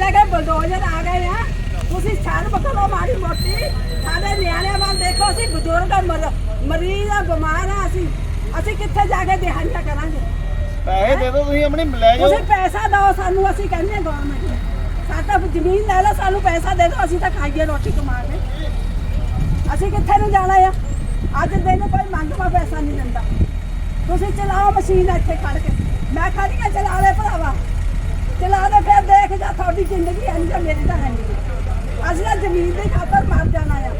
ਕੇ bulldozer ਆ ਗਏ ਆ। ਤੁਸੀਂ ਸ਼ਰਮ ਕਰੋ ਮਾੜੀ ਮੋਟੀ। ਸਾਡੇ ਨਿਆਣਿਆਂ ਵੱਲ ਦੇਖੋ ਅਸੀਂ ਬਜ਼ੁਰਗ ਆ, ਮਰ- ਮਰੀਜ਼ ਆ ਬਿਮਾਰ ਆ ਅਸੀਂ। ਅਸੀਂ ਕਿੱਥੇ ਜਾ ਕੇ ਦਿਹਾੜੀਆਂ ਕਰਾਂਗੇ? ਪੈਸੇ ਦੇ ਦਿਓ ਤੁਸੀਂ ਆਪਣੀ ਲੈ ਜਾਓ। ਤੁਸੀਂ ਪੈਸਾ ਦਿਓ ਸਾਨੂੰ ਅਸੀਂ ਕਹਿੰਦੇ ਗਵਰਨਮੈਂਟ ਨੂੰ। ਸਾਡਾ ਜ਼ਮੀਨ ਲੈ ਲਓ ਸਾਨੂੰ ਪੈਸਾ ਦੇ ਦਿਓ ਅਸੀਂ ਤਾਂ ਖਾਈਏ ਰੋਟੀ ਕਮਾ ਕੇ ਅਸੀਂ ਕਿੱਥੇ ਨੂੰ ਜਾਣਾ ਆ? ਅੱਜ ਦਿਨ ਕੋਈ ਮੰਗਵਾ ਪੈਸਾ ਨਹੀਂ ਦਿੰਦਾ। ਤੁਸੀਂ ਚਲਾਓ ਮਸ਼ੀਨ ਇੱਥੇ ਖੜ ਕੇ। ਮੈਂ ਖੜੀ ਆ ਚਲਾ ਲੈ ਭਰਾਵਾ। ਚਲਾ ਦੇ ਫਿਰ ਦੇਖ ਜਾ ਤੁਹਾਡੀ ਜ਼ਿੰਦਗੀ ਹੈ ਨਹੀਂ ਜਾਂ ਮੇਰੀ ਤਾਂ ਹੈ ਨਹੀਂ। ਅਸੀਂ ਤਾਂ ਜ਼ਮੀਨ ਦੀ ਖਾਤਰ ਮਰ ਜਾਣਾ ਆ।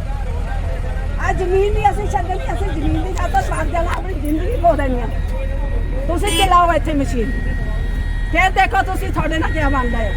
ਆ ਜ਼ਮੀਨ ਨਹੀਂ ਅਸੀਂ ਛੱਡਣੀ, ਅਸੀਂ ਜ਼ਮੀਨ ਦੀ ਖਾਤਰ ਮਰ ਜਾਣਾ, ਆਪਣੀ ਜ਼ਿੰਦਗੀ ਖੋ ਦੇਣੀ ਆ। ਤੁਸੀਂ ਚਲਾਓ ਇੱਥੇ ਮਸ਼ੀਨ। ਫਿਰ ਦੇਖੋ ਤੁਸੀਂ ਤੁਹਾਡੇ ਨਾਲ ਕੀ ਬਣਦਾ ਹੈ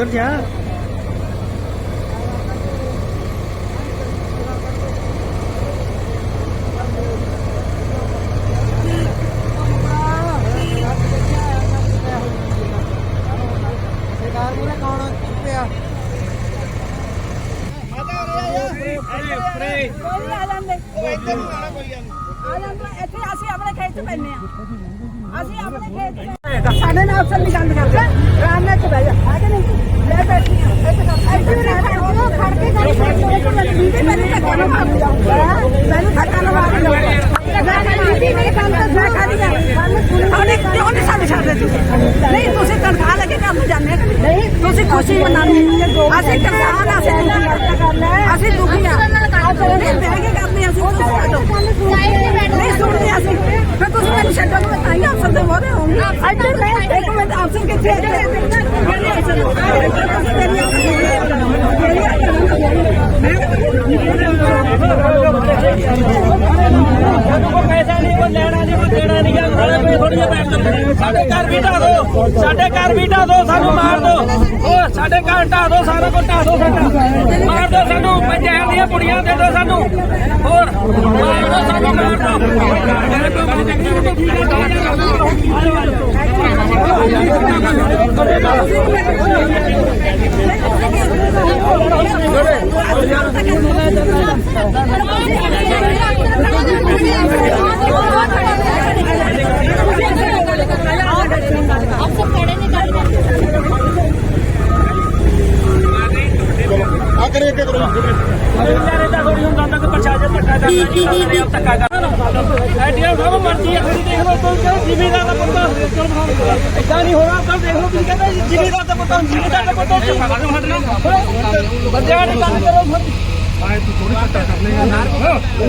ਉਧਰ ਜਾ ਕੋਈ ਨੀ ਆ ਜਾਂਦੇ ਆ ਜਾਂਦੇ ਇੱਥੇ ਅਸੀਂ ਆਪਣੇ ਖੇਤ ਚ ਪੈਨੇ ਆ ਅਸੀਂ ਆਪਣੇ ਖੇਤ ਚ ਸਾਡੇ ਨਾਲ ਅਫਸਰ ਨਹੀਂ ਗੱਲ ਕਰਦੇ ਆਰਾਮ ਨਾਲ ਚ ਬਹਿ ਜਾ ਆ ਕੇ ਨਹੀਂ ਲੈ ਬੈਠੀ ਆ ਇੱਥੇ ਕਰ ਇੱਥੇ ਉਰੇ ਖੜ ਕੇ ਖੜ ਕੇ ਗੱਲ ਕਰ ਦੀਦੀ ਮੈਨੂੰ ਧੱਕਾ ਨਾ ਮੈਨੂੰ ਧੱਕਾ ਨਾ ਮਾਰ ਦੀਦੀ ਨਹੀਂ ਤੁਸੀਂ ਤਨਖਾਹ ਲੈ ਕੇ ਕੰਮ ਜਾਂਦੇ ਨਹੀਂ ਤੁਸੀਂ ਖੁਸ਼ੀ ਮਨਾਉਂਦੇ ਅਸੀਂ ਕਿਸਾਨ ਅਸੀਂ ਅਸੀਂ ਦੁਖੀ ਆ ਨਹੀਂ ਬਹਿ ਕੇ ਕਰਦੇ ਅਸੀਂ ਨਹੀਂ ਸੁਣਦੇ ਅਸੀਂ ਫਿਰ ਤੁਸੀਂ ਮੈਨੂੰ ਛੱਡੋ ਮੈਂ ਤਾਂ ਹੀ ਅਫਸਰ ਦੇ ਮੋਰੇ ਹੋਊਂਗੀ ਇੱਧਰ ਮੈਂ ਇੱਕ ਮਿੰਟ ਅਫਸਰ ਕਿੱਥੇ ਹੈ ਪੈਸਾ ਨਹੀਂ ਕੋਈ ਲੈਣਾ ਨਹੀਂ ਕੋਈ ਦੇਣਾ ਨਹੀਂ ਨਾਲੇ ਪੇ ਥੋੜੀਆਂ ਪੈਸੇ ਸਾਡੇ ਘਰ ਵੀ ਢਾ ਦੋ ਸਾਡੇ ਘਰ ਵੀ ਢਾ ਦੋ ਸਾਨੂੰ ਮਾਰ ਦੋ ਓ ਸਾਡੇ ਘਰ ਢਾ ਦੋ ਸਾਰਾ ਕੁਝ ਢਾ ਦੋ ਸਾਡਾ ਮਾਰ ਦੋ ਸਾਨੂੰ ਪੰਜਾਬ ਦੀਆਂ ਕੁੜੀਆਂ ਦੇ ਦੋ ਸਾਨੂੰ ਹੋਰ ਮਾਰ ਦੋ। ਸਾਨੂੰ ਮਾਰ ਆ ਕਰੇ ਕਿ ਕਰੋ ਦੋ ਵਿਚਾਰੇ ਦਾ ਥੋੜੀ ਹੁੰਦਾ ਤੱਕ ਪ੍ਰਸ਼ਾਸਨ ਧੱਕਾ ਕਰਦਾ ਜੀ ਸਾਰੇ ਆਪ ਧੱਕਾ ਕਰਦਾ ਐਡੀਆਂ ਸਭ ਮਰਜ਼ੀ ਆ ਖੜੀ ਦੇਖ ਲਓ ਕੋਈ ਕਹਿੰਦਾ ਜ਼ਿਮੀਦਾਰ ਦਾ ਪੁੱਤ ਇਦਾਂ ਨਹੀਂ ਹੋਣਾ ਕੱਲ ਦੇਖ ਲਓ ਤੁਸੀਂ ਕਹਿੰਦੇ ਜ਼ਿਮੀਦਾਰ ਦਾ ਪੁੱਤ ਜ਼ਿਮੀਦਾਰ ਦਾ ਪੁੱਤ ਨੂੰ ਬੰਦਿਆਂ ਦੀ ਗੱਲ ਕਰੋ ਆਏ ਤੂੰ ਥੋੜੀ ਧੱਕਾ ਕਰ ਲੈ ਯਾਰ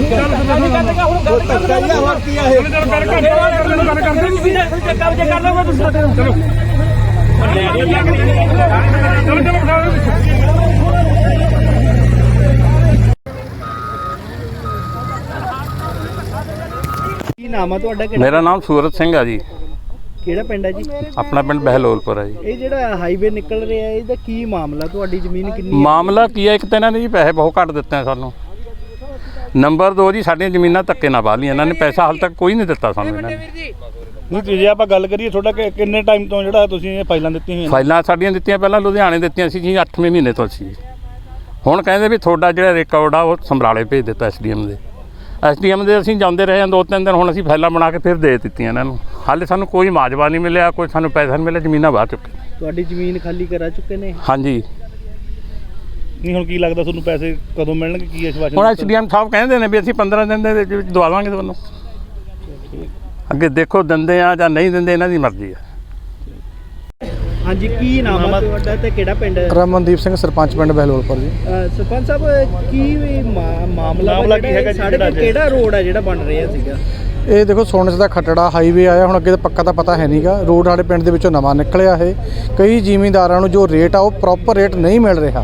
ਚੱਲ ਗੱਲ ਕਰ ਹੁਣ ਗੱਲ ਕਰ ਚਾਹੀਦਾ ਹੋਰ ਕੀ ਆ ਇਹ ਗੱਲ ਕਰ ਗੱਲ ਕਰਦੇ ਨਹੀਂ ਵੀ ਧੱਕਾ ਜੇ ਕਰ ਲਓਗੇ ਤੁਸੀਂ ਸਾਡੇ ਚਲੋ ਚਲੋ ਚਲੋ ਕੀ ਨਾਮ ਆ ਤੁਹਾਡਾ? ਕਿਹੜਾ ਮੇਰਾ ਨਾਮ ਸੂਰਤ ਸਿੰਘ ਆ ਜੀ। ਕਿਹੜਾ ਪਿੰਡ ਹੈ ਜੀ? ਆਪਣਾ ਪਿੰਡ ਬਹਿਲੋਲਪੁਰ ਆ ਜੀ। ਇਹ ਜਿਹੜਾ ਹਾਈਵੇ ਨਿਕਲ ਰਿਹਾ ਇਹਦਾ ਕੀ ਮਾਮਲਾ? ਤੁਹਾਡੀ ਜ਼ਮੀਨ ਕਿੰਨੀ ਹੈ ਮਾਮਲਾ ਕੀ ਹੈ ਇੱਕ ਤਾਂ ਇਹਨਾਂ ਨੇ ਜੀ ਪੈਸੇ ਬਹੁਤ ਘੱਟ ਦਿੱਤੇ ਆ ਸਾਨੂੰ। ਨੰਬਰ 2 ਜੀ ਸਾਡੀਆਂ ਜ਼ਮੀਨਾਂ ਧੱਕੇ ਨਾਲ ਵਾਹ ਲਈਆਂ। ਇਹਨਾਂ ਨੇ ਪੈਸਾ ਹਾਲ ਤੱਕ ਕੋਈ ਨਹੀਂ ਦਿੱਤਾ ਸਾਨੂੰ ਇਹਨਾਂ ਨੇ। ਨਹੀਂ ਤੇ ਜੇ ਆਪਾਂ ਗੱਲ ਕਰੀਏ ਤੁਹਾਡਾ ਕਿ- ਕਿੰਨੇ ਟਾਈਮ ਤੋਂ ਜਿਹੜਾ ਤੁਸੀਂ ਇਹ ਫਾਈਲਾਂ ਦਿੱਤੀਆਂ ਹੋਈਆਂ ਨੇ? ਫਾਈਲਾਂ ਸਾਡੀਆਂ ਦਿੱਤੀਆਂ ਪਹਿਲਾਂ ਲੁਧਿਆਣੇ ਦਿੱਤੀਆਂ ਸੀ ਜੀ 8ਵੇਂ ਮਹੀਨੇ ਤੋਂ ਸੀ। ਹੁਣ ਕਹਿੰਦੇ ਵੀ ਤੁਹਾਡਾ ਜਿਹੜਾ ਰਿਕਾਰਡ ਆ ਉਹ ਸੰਭਰਾਲੇ ਭੇਜ ਦਿੱਤਾ ਐਸਡੀਐਮ ਦੇ। ਐਸਡੀਐਮ ਦੇ ਅਸੀਂ ਜਾਂਦੇ ਰਹੇ ਹਾਂ ਦੋ ਤਿੰਨ ਦਿਨ ਹੁਣ ਅਸੀਂ ਫਾਈਲਾਂ ਬਣਾ ਕੇ ਫਿਰ ਦੇ ਦਿੱਤੀਆਂ ਇਹਨਾਂ ਨੂੰ। ਹਾਲੇ ਸਾਨੂੰ ਕੋਈ ਮਾਜਵਾ ਨਹੀਂ ਮਿਲਿਆ ਕੋਈ ਸਾਨੂੰ ਪੈਸਾ ਨਹੀਂ ਮਿਲਿਆ ਜ਼ਮੀਨਾਂ ਵਾਹ ਚੁੱਕੇ ਤੁਹਾਡੀ ਜ਼ਮੀਨ ਖਾਲੀ ਕਰਾ ਚੁੱਕੇ ਨੇ? ਹਾਂਜੀ। ਨਹੀਂ ਹੁਣ ਕੀ ਲੱਗਦਾ ਤੁਹਾਨੂੰ ਪੈਸੇ ਕਦੋਂ ਮਿਲਣਗੇ? ਕੀ ਆਸ਼ਵਾਸਨ ਹੁਣ ਦਿੱਤਾ? ਐਸਡੀਐਮ ਸਾਹਿਬ ਕਹਿੰਦੇ ਨੇ ਵੀ ਅਸੀਂ 15 ਦਿਨ ਦੇ ਵਿੱਚ ਦਵਾ ਦਾਂਗੇ ਤੁਹਾਨੂੰ। ਅੱਗੇ ਦੇਖੋ ਦਿੰਦੇ ਆ ਜਾਂ ਨਹੀਂ ਦਿੰਦੇ ਇਹਨਾਂ ਦੀ ਮਰਜ਼ੀ ਹੈ ਹਾਂਜੀ ਕੀ ਨਾਮ ਹੈ ਤੁਹਾਡਾ ਤੇ ਕਿਹੜਾ ਪਿੰਡ? ਹੈ ਰਮਨਦੀਪ ਸਿੰਘ ਸਰਪੰਚ ਪਿੰਡ ਬਹਿਲੋਲਪੁਰ ਜੀ। ਸਰਪੰਚ ਸਾਹਿਬ ਕੀ ਮਾਮਲਾ ਮਾਮਲਾ ਕੀ ਹੈਗਾ ਜਿਹੜਾ? ਕਿਹੜਾ ਰੋਡ ਹੈ ਜਿਹੜਾ ਬਣ ਰਿਹਾ ਸੀਗਾ? ਇਹ ਦੇਖੋ ਸੋਨਸ ਦਾ ਖੱਟੜਾ ਹਾਈਵੇ ਆਇਆ ਹੁਣ ਅੱਗੇ ਤਾਂ ਪੱਕਾ ਤਾਂ ਪਤਾ ਹੈ ਨਹੀਂਗਾ ਰੋਡ ਸਾਡੇ ਪਿੰਡ ਦੇ ਵਿੱਚੋਂ ਨਵਾਂ ਨਿਕਲਿਆ ਇਹ। ਕਈ ਜ਼ਿਮੀਂਦਾਰਾਂ ਨੂੰ ਜੋ ਰੇਟ ਆ ਉਹ ਪ੍ਰੋਪਰ ਰੇਟ ਨਹੀਂ ਮਿਲ ਰਿਹਾ।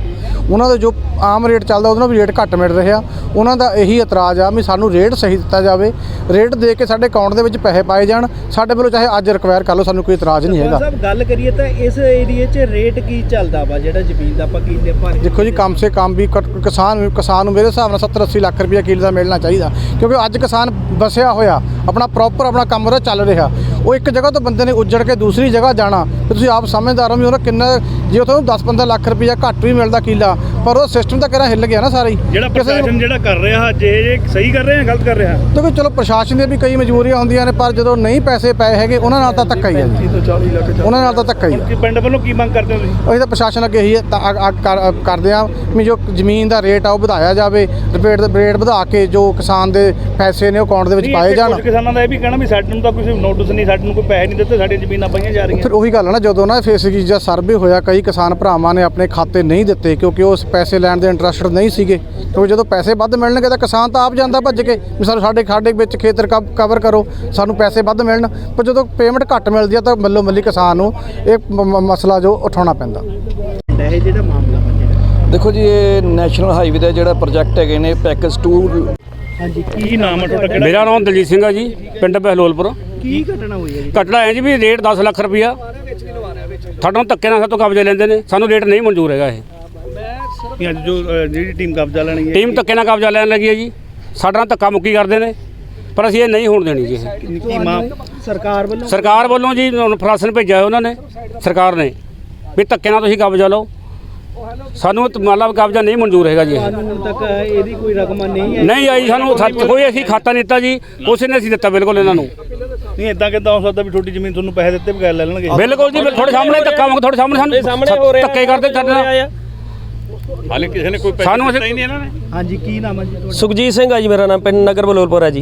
ਉਹਨਾਂ ਦਾ ਜੋ ਆਮ ਰੇਟ ਚੱਲਦਾ ਉਹਦੇ ਨਾਲ ਵੀ ਰੇਟ ਘੱਟ ਮਿਲ ਰਿਹਾ। ਉਹਨਾਂ ਦਾ ਇਹੀ ਇਤਰਾਜ਼ ਆ ਵੀ ਸਾਨੂੰ ਰੇਟ ਸਹੀ ਦਿੱਤਾ ਜਾਵੇ। ਰੇਟ ਦੇ ਕੇ ਸਾਡੇ ਅਕਾਊਂਟ ਦੇ ਵਿੱਚ ਪੈਸੇ ਪਾਏ ਜਾਣ। ਸਾਡੇ ਵੱਲੋਂ ਚਾਹੇ ਅੱਜ ਰਿਕਵਾਇਰ ਕਰ ਲਓ ਸਾਨੂੰ ਕੋਈ ਇਤਰਾਜ਼ ਨਹੀਂ ਹੈਗਾ। ਸਾਹਿਬ ਗੱਲ ਕਰੀਏ ਤਾਂ ਇਸ ਏਰੀਏ 'ਚ ਰੇਟ ਕੀ ਚੱਲਦਾ ਵਾ? ਜਿਹੜਾ ਜ਼ਮੀਨ ਦਾ ਆਪਾਂ ਕਿੱਲੇ ਭਰ ਦੇਖੋ ਜੀ ਕਮ ਸੇ ਕਮ ਵੀ ਘੱਟ- ਕਿਸਾਨ ਕਿਸਾਨ ਨੂੰ ਮੇਰੇ ਹਿਸਾਬ ਨਾਲ 70 80 ਲੱਖ ਰੁਪਏ ਕਿੱਲੇ ਦਾ ਮਿਲਣਾ ਚਾਹੀਦਾ। ਕਿਉਂਕਿ ਅੱਜ ਕਿਸਾਨ ਬਸਿਆ ਹੋਇਆ ਆਪਣਾ ਪ੍ਰੋਪਰ ਆਪਣਾ ਕੰਮ ਉਹਦਾ ਚੱਲ ਰਿਹਾ। ਉਹ ਇੱਕ ਜਗ੍ਹਾ ਤੋਂ ਬੰਦੇ ਨੇ ਉੱਜੜ ਕੇ ਦੂਸਰੀ ਜਗ੍ਹਾ ਜਾਣਾ। ਤੇ ਤੁਸੀਂ ਆਪ ਸਮਝਦਾਰ ਹੋ ਵੀ ਉਹਦਾ ਕਿੰਨਾ ਜੇ ਉੱਥੇ 10 15 ਲੱਖ ਰੁਪਏ ਘੱਟ ਵੀ ਮਿਲਦਾ ਕਿੱਲਾ ਪਰ ਉਹ ਸਿਸਟਮ ਤਾਂ ਕਿਹੜਾ ਹਿੱਲ ਗਿਆ ਨਾ ਸਾਰਾ ਹੀ। ਜਿਹੜਾ ਕਿਸੇ ਨੂੰ- ਪ੍ਰਸ਼ਾਸਨ ਜਿਹੜਾ ਕਰ ਰਿਹਾ ਜੇ ਇਹ ਸਹੀ ਕਰ ਰਿਹਾ ਗਲਤ ਕਰ ਰਿਹਾ? ਦੇਖੋ ਚਲੋ ਪ੍ਰਸ਼ਾਸਨ ਦੀਆਂ ਵੀ ਕਈ ਮਜਬੂਰੀਆਂ ਹੁੰਦੀਆਂ ਨੇ ਪਰ ਜਦੋਂ ਨਹੀਂ ਪੈਸੇ ਪਏ ਹੈਗੇ ਉਹਨਾਂ ਨਾਲ ਤਾਂ ਧੱਕਾ ਹੀ ਹੈ ਜੀ। ਉਹਨਾਂ ਨਾਲ ਤਾਂ ਧੱਕਾ ਹੀ ਹੈ। ਕਿ ਪਿੰਡ ਵੱਲੋਂ ਕੀ ਮੰਗ ਕਰਦੇ ਹੋ ਤੁਸੀਂ? ਅਸੀਂ ਤਾਂ ਪ੍ਰਸ਼ਾਸਨ ਅੱਗੇ ਇਹੀ ਤਾਂ ਅ- ਅ- ਕਰ- ਕਰਦੇ ਆ ਵੀ ਜੋ ਜ਼ਮੀਨ ਦਾ ਰੇਟ ਆ ਉਹ ਵਧਾਇਆ ਜਾਵੇ ਰਿਪੇਟ ਦਾ ਰੇਟ ਵਧਾ ਕੇ ਜੋ ਕਿਸਾਨ ਦੇ ਪੈਸੇ ਨੇ ਉਹ ਅਕਾਊਂਟ ਦੇ ਵਿੱਚ ਨਹੀਂ, ਪਾਏ ਇੱਥੇ ਜਾਣ। ਕੁਝ ਕਿਸਾਨਾਂ ਦਾ ਇਹ ਵੀ ਕਹਿਣਾ ਵੀ ਸਾਨੂੰ ਤਾਂ ਕੋਈ ਨੋਟਿਸ ਨਹੀਂ ਸਾਨੂੰ ਕੋਈ ਪੈਸੇ ਨਹੀਂ ਦਿੱਤੇ ਸਾਡੀਆਂ ਜ਼ਮੀਨਾਂ ਪਈਆਂ ਜਾ ਰਹੀਆਂ। ਫਿਰ ਉਹੀ ਗੱਲ ਹੈ ਨਾ ਜਦੋਂ ਨਾ ਫੇਸ ਦਾ ਸਰਵੇ ਹੋਇਆ ਕਈ ਕਿਸਾਨ ਭਰਾਵਾਂ ਨੇ ਆਪਣੇ ਖਾਤੇ ਨਹੀਂ ਦਿੱਤੇ ਕਿਉਂਕਿ ਉਸ ਪੈਸੇ ਲੈਣ ਦੇ ਇੰਟਰਸਟਡ ਨਹੀਂ ਸੀਗੇ ਕਿਉਂਕਿ ਜਦੋਂ ਪੈਸੇ ਵੱਧ ਮਿਲਣਗੇ ਤਾਂ ਕਿਸਾਨ ਤਾਂ ਆਪ ਜਾਂਦਾ ਭੱਜ ਕੇ ਵੀ ਸਾਨੂੰ ਸਾਡੇ ਖਾਡੇ ਵਿੱਚ ਖੇਤਰ ਕਵਰ ਕਰੋ ਸਾਨੂੰ ਪੈਸੇ ਵੱਧ ਮਿਲਣ ਪਰ ਜਦੋਂ ਪੇਮੈਂਟ ਘੱਟ ਮਿਲਦੀ ਆ ਤਾਂ ਮੱਲੋ ਮੱਲੀ ਕਿਸਾਨ ਨੂੰ ਇਹ ਮਸਲਾ ਜੋ ਉਠਾਉਣਾ ਪੈਂਦਾ। ਇਹ ਜਿਹੜਾ ਮਾਮਲਾ ਦੇਖੋ ਜੀ ਇਹ ਨੈਸ਼ਨਲ ਹਾਈਵੇ ਦਾ ਜਿਹੜਾ ਪ੍ਰੋਜੈਕਟ ਹੈਗੇ ਨੇ ਪੈਕੇਜ 2 ਹਾਂਜੀ ਕੀ ਨਾਮ ਹੈ ਤੁਹਾਡਾ ਕਿਹੜਾ ਮੇਰਾ ਨਾਮ ਦਲਜੀਤ ਸਿੰਘ ਆ ਜੀ ਪਿੰਡ ਬਹਿਲੋਲਪੁਰ। ਕੀ ਘਟਨਾ ਹੋਈ ਹੈ ਜੀ? ਘਟਨਾ ਹੈ ਜੀ ਵੀ ਰੇਟ 10 ਲੱਖ ਰੁਪਈਆ ਸਾਡਾ ਧੱਕੇ ਨਾਲ ਸਾਤੋਂ ਕਬਜ਼ੇ ਲੈਂਦੇ ਨੇ ਸਾਨੂੰ ਰੇਟ ਨਹੀਂ ਮਨਜ਼ੂਰ ਹੈਗਾ ਇਹ। ਨਹੀਂ, ਅੱਜ ਜੋ ਅ, ਜਿਹੜੀ ਟੀਮ ਕਬਜ਼ਾ ਲੈਣੀ ਹੈ ਟੀਮ ਧੱਕੇ ਨਾਲ ਕਬਜ਼ਾ ਲੈਣ ਲੱਗੀ ਹੈ ਜੀ। ਸਾਡਾ ਨਾਲ ਧੱਕਾ ਮੁੱਕੀ ਕਰਦੇ ਨੇ ਪਰ ਅਸੀਂ ਇਹ ਨਹੀਂ ਹੋਣ ਦੇਣੀ ਜੀ ਇਹ। ਕੀ ਮਾਂ ਸਰਕਾਰ ਵੱਲੋਂ ਸਰਕਾਰ ਵੱਲੋਂ ਜੀ ਹੁਣ ਪ੍ਰਸ਼ਾਸਨ ਭੇਜਿਆ ਉਹਨਾਂ ਨੇ ਸਰਕਾਰ ਨੇ ਵੀ ਧੱਕੇ ਨਾਲ ਤੁਸੀਂ ਕਬਜ਼ਾ ਲਓ। ਸਾਨੂੰ ਤਾਂ ਕਬਜ਼ਾ ਨਹੀਂ ਮਨਜ਼ੂਰ ਹੈਗਾ ਜੀ ਇਹ। ਸਾਨੂੰ ਹੁਣ ਤੱਕ ਇਹਦੀ ਕੋਈ ਰਕਮ ਨਹੀਂ ਹੈ ਨਹੀਂ ਆਈ ਸਾਨੂੰ ਸੱਚ ਕੋਈ ਅਸੀਂ ਖਾਤਾ ਨਹੀਂ ਦਿੱਤਾ ਜੀ ਉਸੇ ਨੇ ਅਸੀਂ ਦਿੱਤਾ ਬਿਲਕੁਲ ਇਹਨਾਂ ਨੂੰ। ਨਹੀਂ ਇਦਾਂ ਕਿਦਾਂ ਹੋ ਸਕਦਾ ਵੀ ਛੋਟੀ ਜ਼ਮੀਨ ਤੁਹਾਨੂੰ ਪੈਸੇ ਦਿੱਤੇ ਬਗੈਰ ਲੈ ਲੈਣਗੇ? ਬਿਲਕੁਲ ਜੀ ਤੁਹਾਡੇ ਸਾਹਮਣੇ ਧੱਕਾ ਮੰਗ ਤੁਹਾਡੇ ਸਾਹਮਣੇ ਸਾਨੂੰ ਧੱਕੇ ਕਰਦੇ ਸਾਡੇ ਨਾਲ। ਹਾਲੇ ਕਿਸੇ ਨੇ ਕੋਈ ਸਾਨੂੰ ਅਸੀਂ ਹਾਂਜੀ ਕੀ ਨਾਮ ਹੈ ਜੀ ਤੁਹਾਡਾ? ਸੁਖਜੀਤ ਸਿੰਘ ਆ ਜੀ ਮੇਰਾ ਨਾਮ ਪਿੰਡ ਨਗਰ ਬਲੋਲਪੁਰ ਆ ਜੀ।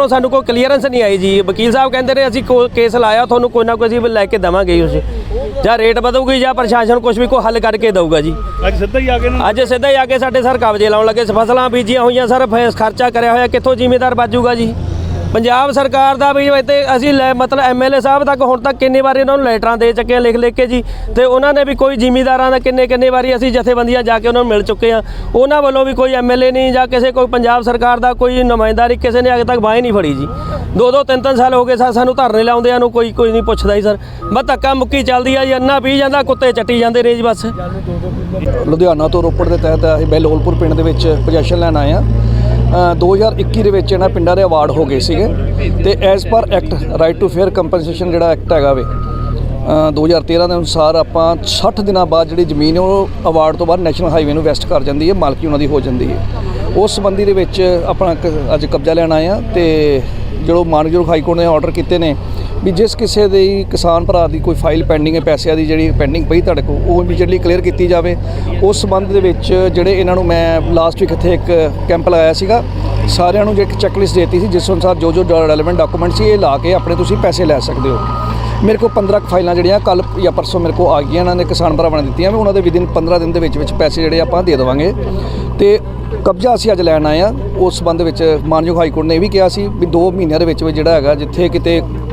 ਸਾਨੂੰ ਕੋਈ ਕਲੀਅਰੈਂਸ ਨਹੀਂ ਆਈ ਜੀ ਵਕੀਲ ਸਾਹਿਬ ਕਹਿੰਦੇ ਨੇ ਅਸੀਂ ਕੋ- ਕੇਸ ਲਾਇਆ ਤੁਹਾਨੂੰ ਕੋਈ ਨਾ ਕੋਈ ਅਸੀਂ ਲੈ ਕੇ ਦੇਵਾਂਗੇ ਜੀ ਉਸ। ਜਾਂ ਰੇਟ ਵਧੂਗੀ ਜਾਂ ਪ੍ਰਸ਼ਾਸਨ ਕੁਝ ਵੀ ਕੋਈ ਹੱਲ ਕਰਕੇ ਦਊਗਾ ਜੀ। ਅੱਜ ਸਿੱਧਾ ਹੀ ਆ ਕੇ ਅੱਜ ਸਿੱਧਾ ਹੀ ਆ ਕੇ ਸਾਡੇ ਸਰ ਕਬਜ਼ੇ ਲਾਉਣ ਲੱਗੇ ਫਸਲਾਂ ਬੀਜੀਆਂ ਹੋਈਆਂ ਸਰ ਫੇਸ ਖਰਚਾ ਕਰਿਆ ਹੋਇਆ ਕਿੱਥੋਂ ਜ਼ਿਮੀਦਾਰ ਬਾਜੂਗਾ ਜੀ? ਪੰਜਾਬ ਸਰਕਾਰ ਦਾ ਵੀ ਇੱਥੇ ਅਸੀਂ ਲੈ- ਮਤਲਬ ਐਮਐਲਏ ਸਾਹਿਬ ਤੱਕ ਹੁਣ ਤੱਕ ਕਿੰਨੇ ਵਾਰੀ ਉਹਨਾਂ ਨੂੰ ਲੈਟਰਾਂ ਦੇ ਚੱਕੇ ਲਿਖ ਲਿਖ ਕੇ ਜੀ। ਤੇ ਉਹਨਾਂ ਨੇ ਵੀ ਕੋਈ ਜ਼ਿਮੀਦਾਰਾਂ ਦਾ ਕਿੰਨੇ ਕਿੰਨੇ ਵਾਰੀ ਅਸੀਂ ਜਥੇਬੰਦੀਆਂ ਜਾ ਕੇ ਉਹਨਾਂ ਨੂੰ ਮਿਲ ਚੁੱਕੇ ਆ। ਉਹਨਾਂ ਵੱਲੋਂ ਵੀ ਕੋਈ ਐਮਐਲਏ ਨਹੀਂ ਜਾਂ ਕਿਸੇ ਕੋਈ ਪੰਜਾਬ ਸਰਕਾਰ ਦਾ ਕੋਈ ਨੁਮਾਇੰਦਾਰੀ ਕਿਸੇ ਨੇ ਅਜੇ ਤੱਕ ਬਾਹ ਨਹੀਂ ਫੜੀ ਜੀ। ਦੋ ਦੋ, ਤਿੰਨ ਤਿੰਨ ਸਾਲ ਹੋ ਗਏ ਸਰ ਸਾਨੂੰ ਧਰਨੇ ਲਾਉਂਦਿਆਂ ਨੂੰ ਕੋਈ ਕੋਈ ਨਹੀਂ ਪੁੱਛਦਾ ਜੀ ਸਰ। ਬਸ ਧੱਕਾ ਮੁੱਕੀ ਚੱਲਦੀ ਆ ਜੀ ਅੰਨਾ ਪੀ ਜਾਂਦਾ, ਕੁੱਤੇ ਚੱਟੀ ਜਾਂਦੇ ਨੇ ਜੀ ਬਸ। ਲੁਧਿਆਣਾ ਤੋਂ ਰੋਪੜ ਦੇ ਤਹਿਤ ਅਸੀਂ ਬਹਿਲੋਲਪੁਰ ਪਿੰਡ ਦੇ ਵਿੱਚ ਪੋਜੀਸ਼ਨ ਲੈਣ ਆਏ ਆ। 2021 ਦੇ ਵਿੱਚ ਇਹਨਾਂ ਪਿੰਡਾਂ ਦੇ ਅਵਾਰਡ ਹੋ ਗਏ ਸੀਗੇ ਤੇ as per act right to fair compensation ਜਿਹੜਾ ਐਕਟ ਹੈਗਾ ਵੇ ਅ, 2013 ਦੇ ਅਨੁਸਾਰ ਆਪਾਂ 60 ਦਿਨਾਂ ਬਾਅਦ ਜਿਹੜੀ ਜ਼ਮੀਨ ਹੈ ਉਹ ਅਵਾਰਡ ਤੋਂ ਬਾਅਦ ਨੈਸ਼ਨਲ ਹਾਈਵੇ ਨੂੰ ਵੈਸਟ ਕਰ ਜਾਂਦੀ ਹੈ ਮਾਲਕੀ ਉਹਨਾਂ ਦੀ ਹੋ ਜਾਂਦੀ ਹੈ। ਉਸ ਸੰਬੰਧੀ ਦੇ ਵਿੱਚ ਆਪਣਾ ਕ- ਅੱਜ ਕਬਜ਼ਾ ਲੈਣ ਆਏ ਆ ਤੇ ਜਿਹੜੋ ਮਾਨਯੋਗ ਹਾਈ ਕੋਰਟ ਨੇ ਆਰਡਰ ਕੀਤੇ ਨੇ ਵੀ ਜਿਸ ਕਿਸੇ ਦੇ ਕਿਸਾਨ ਭਰਾ ਦੀ ਕੋਈ ਫਾਈਲ ਪੈਂਡਿੰਗ ਹੈ, ਪੈਸਿਆਂ ਦੀ ਜਿਹੜੀ ਪੈਂਡਿੰਗ ਪਈ ਤੁਹਾਡੇ ਕੋਲ, ਉਹ ਇਮੀਡੀਏਟਲੀ ਕਲੀਅਰ ਕੀਤੀ ਜਾਵੇ। ਉਸ ਸੰਬੰਧ ਦੇ ਵਿੱਚ ਜਿਹੜੇ ਇਹਨਾਂ ਨੂੰ ਮੈਂ ਲਾਸਟ ਵੀਕ ਇੱਥੇ ਇੱਕ ਕੈਂਪ ਲਗਾਇਆ ਸੀਗਾ, ਸਾਰਿਆਂ ਨੂੰ ਜੇ ਇੱਕ ਚੈੱਕਲਿਸਟ ਦਿੱਤੀ ਸੀ, ਜਿਸ ਅਨੁਸਾਰ ਜੋ ਜੋ ਰੈਲੇਵੈਂਟ ਡਾਕੂਮੈਂਟ ਸੀ, ਇਹ ਲਾ ਕੇ ਆਪਣੇ ਤੁਸੀਂ ਪੈਸੇ ਲੈ ਸਕਦੇ ਹੋ। ਮੇਰੇ ਕੋਲ 15 ਫਾਈਲਾਂ ਜਿਹੜੀਆਂ, ਕੱਲ ਜਾਂ ਪਰਸੋਂ ਮੇਰੇ ਕੋਲ ਆ ਗਈਆਂ, ਇਹਨਾਂ ਨੇ ਕਿਸਾਨ ਭਰਾਵਾਂ ਨੇ ਦਿੱਤੀਆਂ ਵੀ, ਉਹਨਾਂ ਦੇ ਵਿਦਿਨ 15 ਦਿਨ ਦੇ ਵਿੱਚ ਵਿੱਚ ਪੈਸੇ ਜਿਹੜੇ ਆਪਾਂ ਦੇ ਦੇਵਾਂਗੇ। ਤੇ ਕਬਜ਼ਾ ਅਸੀਂ ਅੱਜ ਲੈਣ ਆਏ ਆ ਉਸ ਸੰਬੰਧ ਵਿੱਚ ਮਾਨਯੋਗ ਹਾਈ ਕੋਰਟ ਨੇ ਇਹ ਵੀ ਕਿਹਾ ਸੀ ਵੀ 2 ਮਹੀਨਿਆਂ ਦੇ ਵਿੱਚ ਵਿੱਚ ਜਿਹੜਾ ਹੈਗਾ, ਜਿੱਥੇ ਕਿਤੇ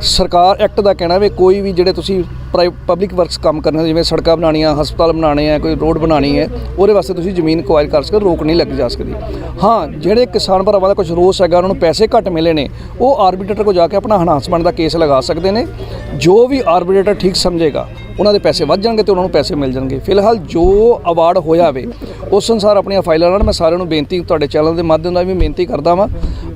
ਸਰਕਾਰ ਐਕਟ ਦਾ ਕਹਿਣਾ ਵੀ ਕੋਈ ਵੀ ਜਿਹੜੇ ਤੁਸੀਂ ਪਬਲਿਕ ਵਰਕਸ ਕੰਮ ਕਰਨੇ ਜਿਵੇਂ ਸੜਕਾਂ ਬਣਾਉਣੀਆਂ, ਹਸਪਤਾਲ ਬਣਾਉਣੇ ਆ, ਕੋਈ ਰੋਡ ਬਣਾਉਣੀ ਹੈ, ਉਹਦੇ ਵਾਸਤੇ ਤੁਸੀਂ ਜ਼ਮੀਨ ਅਕਵਾਇਰ ਕਰ ਸਕਦੇ ਰੋਕ ਨਹੀਂ ਲੱਗ ਜਾ ਸਕਦੀ। ਹਾਂ, ਜਿਹੜੇ ਕਿਸਾਨ ਭਰਾਵਾਂ ਦਾ ਕੁਝ ਰੋਸ ਹੈਗਾ, ਉਹਨਾਂ ਨੂੰ ਪੈਸੇ ਘੱਟ ਮਿਲੇ ਨੇ, ਉਹ ਆਰਬੀਟਰੇਟਰ ਕੋਲ ਜਾ ਕੇ ਆਪਣਾ ਹਨਾਸਮੈਂਟ ਦਾ ਕੇਸ ਲਗਾ ਸਕਦੇ ਨੇ। ਜੋ ਵੀ ਆਰਬੀਟਰੇਟਰ ਠੀਕ ਸਮਝੇਗਾ ਉਹਨਾਂ ਦੇ ਪੈਸੇ ਵੱਧ ਜਾਣਗੇ ਤੇ ਉਹਨਾਂ ਨੂੰ ਪੈਸੇ ਮਿਲ ਜਾਣਗੇ। ਫਿਲਹਾਲ ਜੋ ਅਵਾਰਡ ਹੋਇਆ ਵੇ ਉਸ ਅਨੁਸਾਰ ਆਪਣੀਆਂ ਫਾਈਲਾਂ ਲਾਣ। ਮੈਂ ਸਾਰਿਆਂ ਨੂੰ ਬੇਨਤੀ ਤੁਹਾਡੇ ਚੈਨਲ ਦੇ ਮਾਧਿਅਮ ਨਾਲ ਵੀ ਬੇਨਤੀ ਕਰਦਾ ਵਾਂ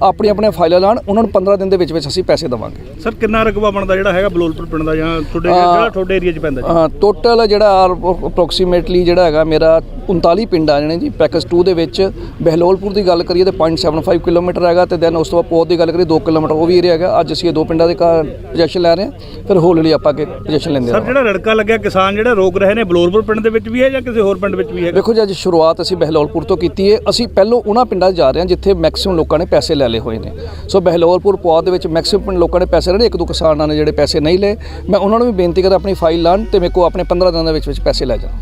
ਆਪਣੀ ਆਪਣੀਆਂ ਫਾਈਲਾਂ ਲਾਣ ਉਹਨਾਂ ਨੂੰ 15 ਦਿਨ ਦੇ ਵਿੱਚ ਵਿੱਚ ਅਸੀਂ ਪੈਸੇ ਦੇਵਾਂਗੇ। ਸਰ ਕਿੰਨਾ ਰਕਬਾ ਬਣਦਾ ਜਿਹੜਾ ਹੈਗਾ ਬਲੋਲਪੁਰ ਪਿੰਡ ਦਾ ਜਾਂ ਤੁਹਾਡੇ ਜਿਹੜਾ ਤੁਹਾਡੇ ਏਰੀਆ 'ਚ ਪੈਂਦਾ ਜੀ? ਟੋਟਲ ਜਿਹੜਾ ਅਪਰੋਕਸੀਮੇਟਲੀ ਜਿਹੜਾ ਹੈਗਾ ਮੇਰਾ 39 ਪਿੰਡ ਆ ਜਾਣੇ ਜੀ ਪੈਕੇਜ 2 ਦੇ ਵਿੱਚ ਬਹਿਲੋਲਪੁਰ ਦੀ ਗੱਲ ਕਰੀਏ ਤੇ 0.75 ਕਿਲੋਮੀਟਰ ਹੈਗਾ ਤੇ ਦੈਨ ਉਸ ਤੋਂ ਬਾਅਦ ਪੋਤ ਦੀ ਗੱਲ ਕਰੀਏ 2 ਕਿਲੋਮੀਟਰ ਉਹ ਵੀ ਏਰੀਆ ਹੈਗਾ। ਅੱਜ ਅਸੀਂ ਇਹ ਦੋ ਪਿੰਡਾਂ ਦੇ ਪੋਜੀਸ਼ਨ ਲੈ ਰਹੇ ਹਾਂ ਫਿਰ ਹੌਲੀ ਹੌਲੀ ਆਪਾਂ ਅੱਗੇ ਪੋਜੀਸ਼ਨ ਲੈਂਦੇ ਸਰ ਰਹਾਂਗੇ। ਜਿਹੜਾ ਰੜਕਾ ਲੱਗਿਆ ਕਿਸਾਨ ਜਿਹੜਾ ਰੋਕ ਰਹੇ ਨੇ ਬਲੋਲਪੁਰ ਪਿੰਡ ਦੇ ਵਿੱਚ ਵੀ ਹੈ ਜਾਂ ਕਿਸੇ ਹੋਰ ਪਿੰਡ ਵਿੱਚ ਵੀ ਹੈ ਦੇਖੋ ਜੀ ਅੱਜ ਸ਼ੁਰੂਆਤ ਅਸੀਂ ਬਹਿਲੋਲਪੁਰ ਤੋਂ ਕੀਤੀ ਹੈ। ਅਸੀਂ ਪਹਿਲੋਂ ਉਹਨਾਂ ਪਿੰਡਾਂ 'ਚ ਜਾ ਰਹੇ ਹਾਂ ਜਿੱਥੇ ਮੈਕਸਿਮਮ ਲੋਕਾਂ ਨੇ ਪੈਸੇ ਲੈ ਲਏ ਹੋਏ ਨੇ। ਸੋ ਬਹਿਲੋਲਪੁਰ ਪੌਦ ਦੇ ਵਿੱਚ ਮੈਕਸਿਮਮ ਲੋਕਾਂ ਨੇ ਪੈਸੇ ਲੈ ਲਏ ਇੱਕ ਦੋ ਕਿਸਾਨਾਂ ਨੇ ਜਿਹੜੇ ਪੈਸੇ ਨਹੀਂ ਲਏ। ਮੈਂ ਉਹਨਾਂ ਨੂੰ ਵੀ ਬੇਨਤੀ ਕਰਦਾ ਆਪਣੀ ਫਾਈਲ ਲਾਣ ਤੇ ਮੇਰੇ ਕੋਲ ਆਪਣੇ 15 ਦਿਨਾਂ ਦੇ ਵਿੱਚ ਵਿੱਚ ਪੈਸੇ ਲੈ ਜਾਣ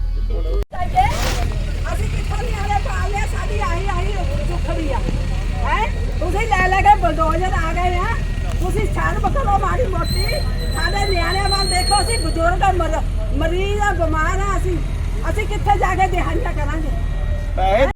ਅਸੀਂ ਕਿੱਥੋਂ ਨਹੀਂ ਆਲੇ ਪਾਲੇ ਸਾਡੀ ਆਹੀ ਆਹੀ ਦੁੱਖ ਵੀ ਆ ਹੈ ਤੁਸੀਂ ਲੈ ਲੈ ਕੇ ਬਲਡੋਜ਼ਰ ਆ ਗਏ ਆ ਤੁਸੀਂ ਛਾੜ ਮਾੜੀ ਮੋਟੀ। ਸਾਡੇ ਨਿਆਣਿਆਂ ਵੱਲ ਦੇਖੋ ਅਸੀਂ, ਬਜ਼ੁਰਗ ਮਰੀਜ਼ ਆ, ਬਿਮਾਰ ਆ ਅਸੀਂ। ਅਸੀਂ ਕਿੱਥੇ ਜਾ ਕੇ ਦਿਹਾੜੀਆਂ ਕਰਾਂਗੇ?